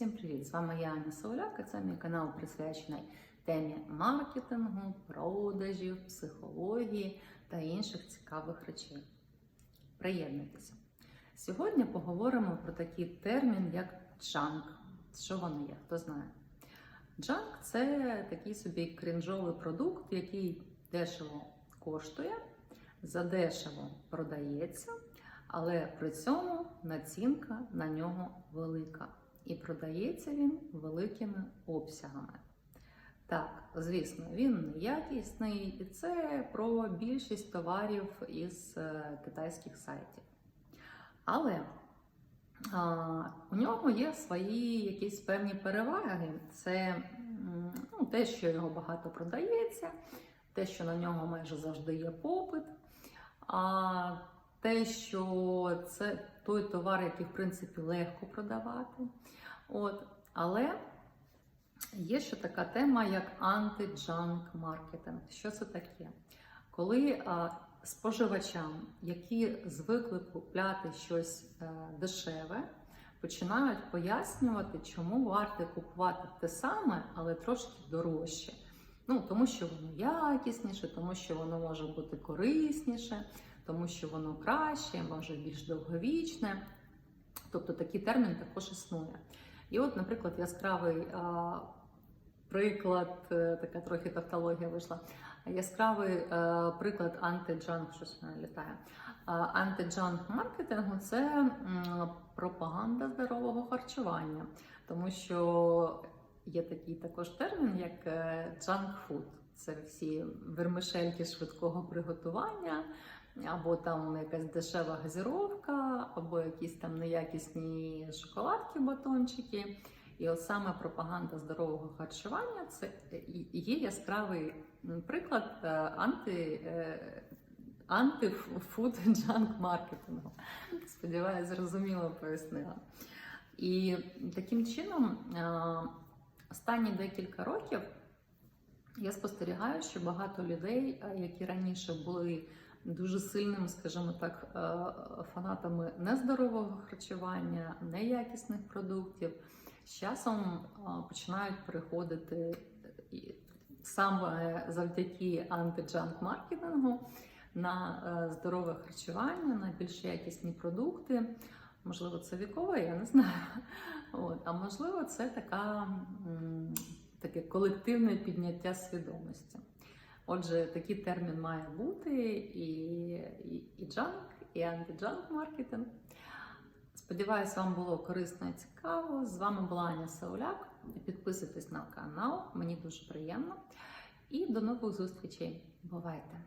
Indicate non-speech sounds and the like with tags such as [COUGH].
Всім привіт! З вами я Аня Сауляк, і це мій канал присвячений темі маркетингу, продажів, психології та інших цікавих речей. Приєднуйтеся! Сьогодні поговоримо про такий термін, як джанк. Що воно є? Хто знає? Джанк це такий собі крінжовий продукт, який дешево коштує, задешево продається, але при цьому націнка на нього велика. І продається він великими обсягами. Так, звісно, він неякісний, і це про більшість товарів із е, китайських сайтів. Але а, у нього є свої якісь певні переваги. Це ну, те, що його багато продається, те, що на нього майже завжди є попит. А те, що це той товар, який в принципі легко продавати. От. Але є ще така тема, як анти-джанк маркетинг. Що це таке? Коли а, споживачам, які звикли купляти щось е, дешеве, починають пояснювати, чому варто купувати те саме, але трошки дорожче. Ну, тому що воно якісніше, тому що воно може бути корисніше, тому що воно краще, може більш довговічне. Тобто такий термін також існує. І от, наприклад, яскравий а, приклад, е, така трохи тавтологія вийшла. Яскравий е, приклад антиджанк, щось мене літає. А, Антиджанк маркетингу це пропаганда здорового харчування, тому що є такий також термін, як джанк фуд. Це всі вермишельки швидкого приготування, або там якась дешева газіровка, або якісь там неякісні шоколадки, батончики. І от саме пропаганда здорового харчування це є яскравий приклад е, анти, е, антифуд [LAUGHS] джанк маркетингу. Сподіваюсь, зрозуміло пояснила. І таким чином, е, останні декілька років я спостерігаю, що багато людей, які раніше були дуже сильними, скажімо так, фанатами нездорового харчування, неякісних продуктів, з часом починають переходити саме завдяки антиджанк маркетингу на е, здорове харчування, на більш якісні продукти. Можливо, це вікове, я не знаю. От. А можливо, це така, таке колективне підняття свідомості. Отже, такий термін має бути і, і, і джанк, і антиджанк маркетинг. Сподіваюсь, вам було корисно і цікаво. З вами була Аня Сауляк. Підписуйтесь на канал, мені дуже приємно. І до нових зустрічей. Бувайте!